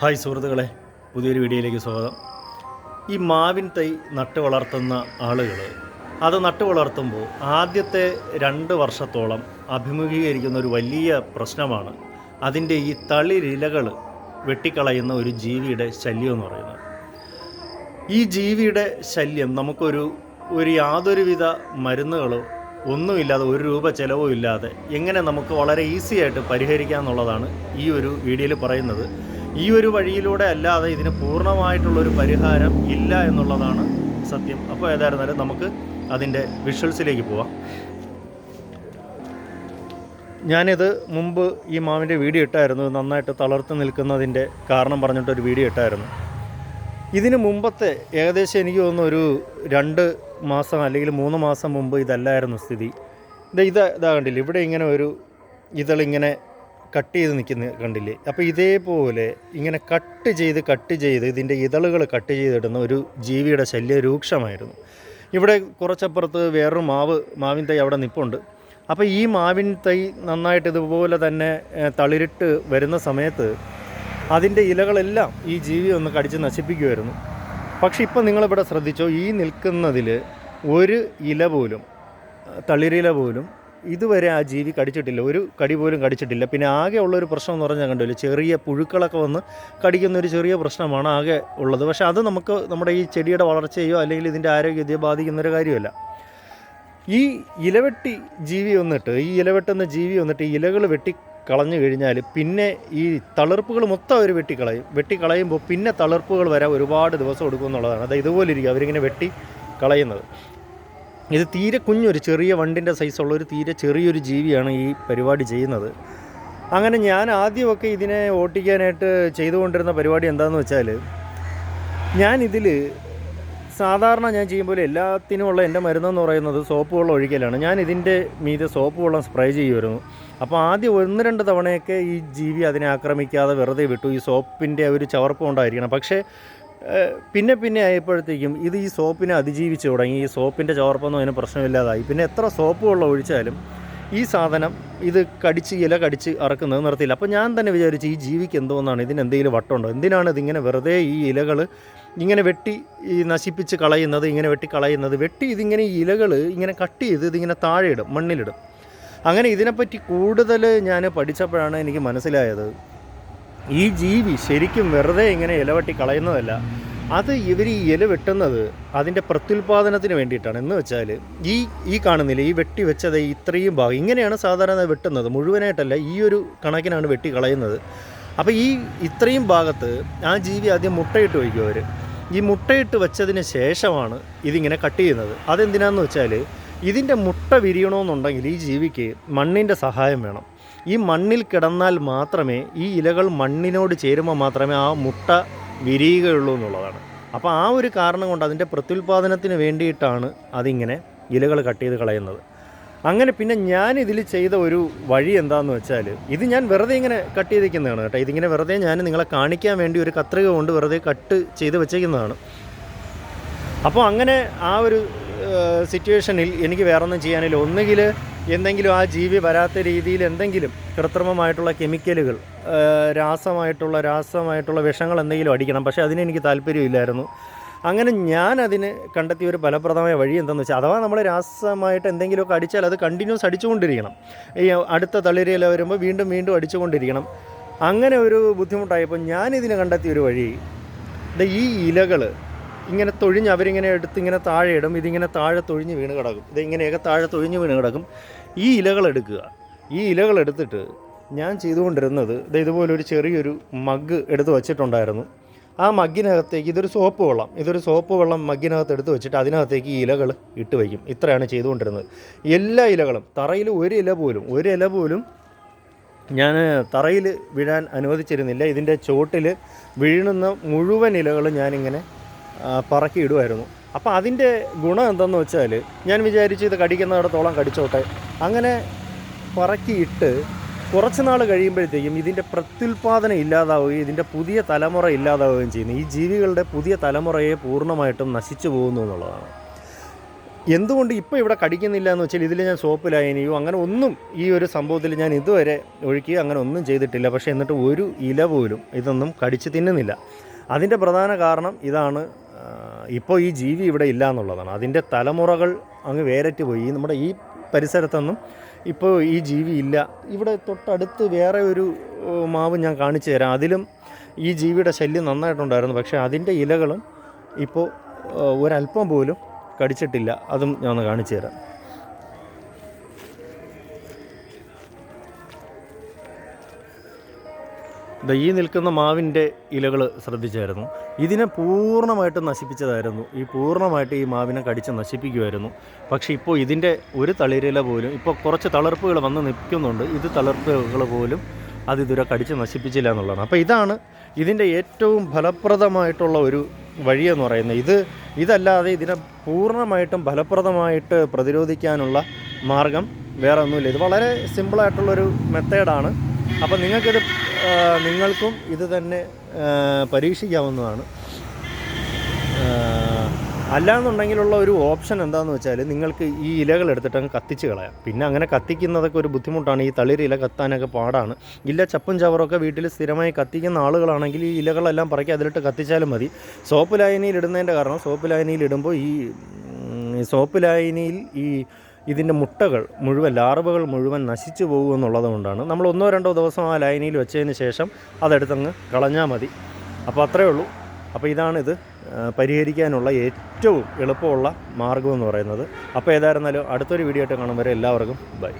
Hi സുഹൃത്തുക്കളെ പുതിയൊരു വീഡിയോയിലേക്ക് സ്വാഗതം. ഈ മാവിൻ തൈ നട്ട് വളർത്തുന്ന ആളുകൾ അത് നട്ട് വളർത്തുമ്പോൾ ആദ്യത്തെ രണ്ട് വർഷത്തോളം അഭിമുഖീകരിക്കുന്ന ഒരു വലിയ പ്രശ്നമാണ് അതിന്റെ ഈ തളിരിലകൾ വെട്ടിക്കളയുന്ന ഒരു ജീവിയുടെ ശല്യം എന്ന് പറയുന്നത്. ഈ ജീവിയുടെ ശല്യം നമുക്കൊരു ഒരു യാതൊരുവിധ മരുന്നുകളോ ഒന്നുമില്ലാതെ ഒരു രൂപ ചിലവും ഇല്ലാതെ എങ്ങനെ നമുക്ക് വളരെ ഈസി ആയിട്ട് പരിഹരിക്കാം എന്നുള്ളതാണ് ഈ ഒരു വീഡിയോയിൽ പറയുന്നത്. ഈ ഒരു വഴിയിലൂടെ അല്ലാതെ ഇതിന് പൂർണമായിട്ടുള്ളൊരു പരിഹാരം ഇല്ല എന്നുള്ളതാണ് സത്യം. അപ്പോൾ ഏതായിരുന്നാലും നമുക്ക് അതിന്റെ വിഷ്വൽസിലേക്ക് പോവാം. ഞാനിത് മുമ്പ് ഈ മാവിന്റെ വീഡിയോ ഇട്ടായിരുന്നു. നന്നായിട്ട് തളർത്ത് നിൽക്കുന്നതിന്റെ കാരണം പറഞ്ഞിട്ടൊരു വീഡിയോ ഇട്ടായിരുന്നു. ഇതിന് മുമ്പത്തെ ഏകദേശം എനിക്ക് തോന്നുന്നു ഒരു രണ്ട് മാസം അല്ലെങ്കിൽ മൂന്ന് മാസം മുമ്പ് ഇതല്ലായിരുന്നു സ്ഥിതി. ഇത് ഇത് ഇതാ ഇവിടെ ഇങ്ങനെ ഒരു ഇതളിങ്ങനെ കട്ട് ചെയ്ത് നിൽക്കുന്ന കണ്ടില്ലേ? അപ്പോൾ ഇതേപോലെ ഇങ്ങനെ കട്ട് ചെയ്ത് കട്ട് ചെയ്ത് ഇതിന്റെ ഇതളുകൾ കട്ട് ചെയ്തിടുന്ന ഒരു ജീവിയുടെ ശല്യം രൂക്ഷമായിരുന്നു. ഇവിടെ കുറച്ചപ്പുറത്ത് വേറൊരു മാവ് മാവിൻ തൈ അവിടെ നിൽപ്പുണ്ട് അപ്പോൾ ഈ മാവിൻ തൈ നന്നായിട്ട് ഇതുപോലെ തന്നെ തളിരിട്ട് വരുന്ന സമയത്ത് അതിന്റെ ഇലകളെല്ലാം ഈ ജീവി ഒന്ന് കടിച്ച് നശിപ്പിക്കുമായിരുന്നു. പക്ഷെ ഇപ്പം നിങ്ങളിവിടെ ശ്രദ്ധിച്ചോ ഈ നിൽക്കുന്നതിൽ ഒരു ഇല പോലും തളിരില പോലും ഇതുവരെ ആ ജീവി കടിച്ചിട്ടില്ല. ഒരു കടി പോലും കടിച്ചിട്ടില്ല. പിന്നെ ആകെ ഉള്ളൊരു പ്രശ്നം എന്ന് പറഞ്ഞാൽ കണ്ടില്ല ചെറിയ പുഴുക്കളൊക്കെ വന്ന് കടിക്കുന്ന ഒരു ചെറിയ പ്രശ്നമാണ് ആകെ ഉള്ളത്. പക്ഷെ അത് നമുക്ക് നമ്മുടെ ഈ ചെടിയുടെ വളർച്ചയോ അല്ലെങ്കിൽ ഇതിന്റെ ആരോഗ്യത്തെയോ ബാധിക്കുന്നൊരു കാര്യമല്ല. ഈ ഇലവെട്ടി ജീവി വന്നിട്ട് ഈ ഇലവെട്ടുന്ന ജീവി വന്നിട്ട് ഈ ഇലകൾ വെട്ടി കളഞ്ഞു കഴിഞ്ഞാൽ പിന്നെ ഈ തളിർപ്പുകൾ മൊത്തം അവർ വെട്ടിക്കളയും. വെട്ടിക്കളയുമ്പോൾ പിന്നെ തളിർപ്പുകൾ വരാൻ ഒരുപാട് ദിവസം എടുക്കും എന്നുള്ളതാണ്. അത് ഇതുപോലെ ഇരിക്കും. അവരിങ്ങനെ വെട്ടി കളയുന്നത്. ഇത് തീരെ കുഞ്ഞൊരു ചെറിയ വണ്ടിന്റെ സൈസുള്ള ഒരു തീരെ ചെറിയൊരു ജീവിയാണ് ഈ പരിപാടി ചെയ്യുന്നത്. അങ്ങനെ ഞാൻ ആദ്യമൊക്കെ ഇതിനെ ഓട്ടിക്കാനായിട്ട് ചെയ്തുകൊണ്ടിരുന്ന പരിപാടി എന്താണെന്ന് വെച്ചാൽ ഞാൻ ഇതിൽ സാധാരണ ഞാൻ ചെയ്യുമ്പോൾ എല്ലാത്തിനുമുള്ള എന്റെ മരുന്നെന്ന് പറയുന്നത് സോപ്പ് വെള്ളം ഒഴിക്കലാണ്. ഞാൻ ഇതിന്റെ മീതെ സോപ്പ് വെള്ളം സ്പ്രേ ചെയ്യുമായിരുന്നു. അപ്പോൾ ആദ്യം ഒന്ന് രണ്ട് തവണയൊക്കെ ഈ ജീവി അതിനെ ആക്രമിക്കാതെ വെറുതെ വിട്ടു. ഈ സോപ്പിന്റെ ഒരു ചവർപ്പ് ഉണ്ടായിരിക്കണം പക്ഷേ പിന്നെ പിന്നെ ആയപ്പോഴത്തേക്കും ഇത് ഈ സോപ്പിനെ അതിജീവിച്ച് തുടങ്ങി. ഈ സോപ്പിന്റെ ചോർപ്പൊന്നും അതിന് പ്രശ്നമില്ലാതായി. പിന്നെ എത്ര സോപ്പ് വെള്ളം ഒഴിച്ചാലും ഈ സാധനം ഇത് കടിച്ച് ഇല കടിച്ച് അറക്കുന്നത് നിർത്തിയില്ല. അപ്പോൾ ഞാൻ തന്നെ വിചാരിച്ചു ഈ ജീവിക്ക് എന്തോന്നാണ്? ഇതിന് എന്തെങ്കിലും വട്ടമുണ്ടോ എന്തിനാണ് ഇതിങ്ങനെ വെറുതെ ഈ ഇലകൾ ഇങ്ങനെ വെട്ടി ഈ നശിപ്പിച്ച് കളയുന്നത് ഇങ്ങനെ വെട്ടി കളയുന്നത്? വെട്ടി ഇതിങ്ങനെ ഈ ഇലകൾ ഇങ്ങനെ കട്ട് ചെയ്ത് ഇതിങ്ങനെ താഴെ ഇടും മണ്ണിലിടും. അങ്ങനെ ഇതിനെപ്പറ്റി കൂടുതൽ ഞാൻ പഠിച്ചപ്പോഴാണ് എനിക്ക് മനസ്സിലായത്. ഈ ജീവി ശരിക്കും വെറുതെ ഇങ്ങനെ ഇല വെട്ടി കളയുന്നതല്ല. അത് ഇവർ ഈ ഇല വെട്ടുന്നത് അതിന്റെ പ്രത്യുൽപാദനത്തിന് വേണ്ടിയിട്ടാണ്. എന്ന് വെച്ചാൽ ഈ ഈ കാണുന്നില്ല ഈ വെട്ടി വെച്ചത് ഇത്രയും ഭാഗം. ഇങ്ങനെയാണ് സാധാരണ വെട്ടുന്നത്. മുഴുവനായിട്ടല്ല ഈ ഒരു കണക്കിനാണ് വെട്ടി കളയുന്നത്. അപ്പോൾ ഈ ഇത്രയും ഭാഗത്ത് ആ ജീവി ആദ്യം മുട്ടയിട്ട് വയ്ക്കും അവർ ഈ മുട്ടയിട്ട് വെച്ചതിന് ശേഷമാണ് ഇതിങ്ങനെ കട്ട് ചെയ്യുന്നത്. അതെന്തിനാന്ന് വെച്ചാൽ ഇതിന്റെ മുട്ട വിരിയണമെന്നുണ്ടെങ്കിൽ ഈ ജീവിക്ക് മണ്ണിന്റെ സഹായം വേണം. ഈ മണ്ണിൽ കിടന്നാൽ മാത്രമേ ഈ ഇലകൾ മണ്ണിനോട് ചേരുമ്പോൾ മാത്രമേ ആ മുട്ട വിരിയുകയുള്ളൂ എന്നുള്ളതാണ്. അപ്പോൾ ആ ഒരു കാരണം കൊണ്ട് അതിന്റെ പ്രത്യുൽപാദനത്തിന് വേണ്ടിയിട്ടാണ് അതിങ്ങനെ ഇലകൾ കട്ട് ചെയ്ത് കളയുന്നത്. അങ്ങനെ പിന്നെ ഞാൻ ഇതിൽ ചെയ്ത ഒരു വഴി എന്താണെന്ന് വെച്ചാൽ ഇത് ഞാൻ വെറുതെ ഇങ്ങനെ കട്ട് ചെയ്തിരിക്കുന്നതാണ് കേട്ടോ. ഇതിങ്ങനെ വെറുതെ ഞാൻ നിങ്ങളെ കാണിക്കാൻ വേണ്ടി ഒരു കത്രിക കൊണ്ട് വെറുതെ കട്ട് ചെയ്ത് വെച്ചേക്കുന്നതാണ് അപ്പോൾ അങ്ങനെ ആ ഒരു സിറ്റുവേഷനിൽ എനിക്ക് വേറെ ഒന്നും ചെയ്യാനില്ല. ഒന്നുകിൽ എന്തെങ്കിലും ആ ജീവി വരാത്ത രീതിയിൽ എന്തെങ്കിലും കൃത്രിമമായിട്ടുള്ള കെമിക്കലുകൾ രാസമായിട്ടുള്ള രാസമായിട്ടുള്ള വിഷങ്ങൾ എന്തെങ്കിലും അടിക്കണം. പക്ഷേ അതിന് എനിക്ക് താല്പര്യമില്ലായിരുന്നു. അങ്ങനെ ഞാൻ അതിന് കണ്ടെത്തിയ ഒരു ഫലപ്രദമായ വഴി എന്താണെന്ന് വെച്ചാൽ അഥവാ നമ്മൾ രാസമായിട്ട് എന്തെങ്കിലുമൊക്കെ അടിച്ചാൽ അത് കണ്ടിന്യൂസ് അടിച്ചുകൊണ്ടിരിക്കണം. ഈ അടുത്ത തളിരയിൽ വരുമ്പോൾ വീണ്ടും വീണ്ടും അടിച്ചുകൊണ്ടിരിക്കണം. അങ്ങനെ ഒരു ബുദ്ധിമുട്ടായപ്പോൾ ഞാനിതിന് കണ്ടെത്തിയ ഒരു വഴി ഈ ഇലകൾ ഇങ്ങനെ തൊഴിഞ്ഞ് അവരിങ്ങനെ എടുത്ത് ഇങ്ങനെ താഴെ ഇടും ഇതിങ്ങനെ താഴെ തൊഴിഞ്ഞ് വീണ് കിടക്കും. ഇത് താഴെ തൊഴിഞ്ഞ് വീണ് കിടക്കും. ഈ ഇലകൾ എടുക്കുക. ഈ ഇലകൾ എടുത്തിട്ട് ഞാൻ ചെയ്തുകൊണ്ടിരുന്നത് ഇത് ഇതുപോലൊരു ചെറിയൊരു മഗ്ഗ് എടുത്ത് വച്ചിട്ടുണ്ടായിരുന്നു. ആ മഗ്ഗിനകത്തേക്ക് ഇതൊരു സോപ്പ് വെള്ളം. ഇതൊരു സോപ്പ് വെള്ളം മഗ്ഗിനകത്ത് എടുത്ത് വെച്ചിട്ട് അതിനകത്തേക്ക് ഈ ഇലകൾ ഇട്ട് വയ്ക്കും. ഇത്രയാണ് ചെയ്തുകൊണ്ടിരുന്നത്. എല്ലാ ഇലകളും തറയിൽ ഒരു ഇല പോലും ഒരു ഇല പോലും ഞാൻ തറയിൽ വീഴാൻ അനുവദിച്ചിരുന്നില്ല. ഇതിന്റെ ചോട്ടിൽ വീഴുന്ന മുഴുവൻ ഇലകളും ഞാനിങ്ങനെ പറക്കി ഇടുമായിരുന്നു അപ്പോൾ അതിന്റെ ഗുണം എന്തെന്ന് വെച്ചാൽ ഞാൻ വിചാരിച്ചു ഇത് കടിക്കുന്നിടത്തോളം കടിച്ചോട്ടെ. അങ്ങനെ പറക്കി ഇട്ട് കുറച്ച് നാൾ കഴിയുമ്പോഴത്തേക്കും ഇതിന്റെ പ്രത്യുൽപാദനം ഇല്ലാതാവുകയും ഇതിന്റെ പുതിയ തലമുറ ഇല്ലാതാവുകയും ചെയ്യുന്നു. ഈ ജീവികളുടെ പുതിയ തലമുറയെ പൂർണമായിട്ടും നശിച്ചു പോകുന്നു എന്നുള്ളതാണ്. എന്തുകൊണ്ട് ഇപ്പോൾ ഇവിടെ കടിക്കുന്നില്ല എന്ന് വെച്ചാൽ ഇതിൽ ഞാൻ സോപ്പ് ലൈനിയോ അങ്ങനെ ഒന്നും ഈ ഒരു സംഭവത്തിൽ ഞാൻ ഇതുവരെ ഒഴുക്കുകയോ അങ്ങനെ ഒന്നും ചെയ്തിട്ടില്ല. പക്ഷേ എന്നിട്ട് ഒരു ഇല പോലും ഇതൊന്നും കടിച്ച് തിന്നുന്നില്ല. അതിന്റെ പ്രധാന കാരണം ഇതാണ് ഇപ്പോൾ ഈ ജീവി ഇവിടെ ഇല്ല എന്നുള്ളതാണ്. അതിന്റെ തലമുറകൾ അങ്ങ് വേരറ്റ് പോയി. നമ്മുടെ ഈ പരിസരത്തൊന്നും ഇപ്പോൾ ഈ ജീവി ഇല്ല. ഇവിടെ തൊട്ടടുത്ത് വേറെ ഒരു മാവ് ഞാൻ കാണിച്ചു തരാം. അതിലും ഈ ജീവിയുടെ ശല്യം നന്നായിട്ടുണ്ടായിരുന്നു. പക്ഷേ അതിന്റെ ഇലകളും ഇപ്പോൾ ഒരല്പം പോലും കടിച്ചിട്ടില്ല. അതും ഞാൻ ഒന്ന് കാണിച്ചു തരാം. ഈ നിൽക്കുന്ന മാവിന്റെ ഇലകൾ ശ്രദ്ധിച്ചായിരുന്നു. ഇതിനെ പൂർണമായിട്ട് നശിപ്പിച്ചതായിരുന്നു. ഈ പൂർണമായിട്ട് ഈ മാവിനെ കടിച്ച് നശിപ്പിക്കുമായിരുന്നു പക്ഷേ ഇപ്പോൾ ഇതിന്റെ ഒരു തളിരില പോലും ഇപ്പോൾ കുറച്ച് തളർപ്പുകൾ വന്ന് നിൽക്കുന്നുണ്ട്. ഇത് തളർപ്പുകൾ പോലും അത് ഇതുവരെ കടിച്ച് നശിപ്പിച്ചില്ല എന്നുള്ളതാണ്. അപ്പോൾ ഇതാണ് ഇതിന്റെ ഏറ്റവും ഫലപ്രദമായിട്ടുള്ള ഒരു വഴിയെന്ന് പറയുന്നത്. ഇത് ഇതല്ലാതെ ഇതിനെ പൂർണമായിട്ടും ഫലപ്രദമായിട്ട് പ്രതിരോധിക്കാനുള്ള മാർഗം വേറെ ഒന്നുമില്ല ഇത് വളരെ സിമ്പിളായിട്ടുള്ളൊരു മെത്തേഡാണ്. അപ്പോൾ നിങ്ങൾക്കിത് നിങ്ങൾക്കും ഇത് തന്നെ പരീക്ഷിക്കാവുന്നതാണ്. അല്ലാന്നുണ്ടെങ്കിലുള്ള ഒരു ഓപ്ഷൻ എന്താണെന്ന് വെച്ചാൽ നിങ്ങൾക്ക് ഈ ഇലകൾ എടുത്തിട്ട് അങ്ങ് കത്തിച്ച് കളയാം. പിന്നെ അങ്ങനെ കത്തിക്കുന്നതൊക്കെ ഒരു ബുദ്ധിമുട്ടാണ്. ഈ തളിരി ഇല കത്താനൊക്കെ പാടാണ്. ഇല്ല ചപ്പും ചവറൊക്കെ വീട്ടിൽ സ്ഥിരമായി കത്തിക്കുന്ന ആളുകളാണെങ്കിൽ ഈ ഇലകളെല്ലാം പറക്കി അതിലിട്ട് കത്തിച്ചാലും മതി. സോപ്പ് ലായനിയിൽ ഇടുന്നതിന്റെ കാരണം സോപ്പ് ലായനിയിൽ ഇടുമ്പോൾ ഈ സോപ്പ് ലായനിയിൽ ഈ ഇതിന്റെ മുട്ടകൾ മുഴുവൻ ലാർവകൾ മുഴുവൻ നശിച്ചു പോകും എന്നുള്ളതുകൊണ്ടാണ് നമ്മൾ ഒന്നോ രണ്ടോ ദിവസം ആ ലൈനിയിൽ വെച്ചതിന് ശേഷം അതെടുത്തങ്ങ് കളഞ്ഞാൽ മതി. അപ്പോൾ അത്രയേ ഉള്ളൂ. അപ്പോൾ ഇതാണിത് പരിഹരിക്കാനുള്ള ഏറ്റവും എളുപ്പമുള്ള മാർഗമെന്ന് പറയുന്നത്. അപ്പോൾ ഏതായിരുന്നാലും അടുത്തൊരു വീഡിയോ ആയിട്ട് കാണും വരെ എല്ലാവർക്കും. ബൈ.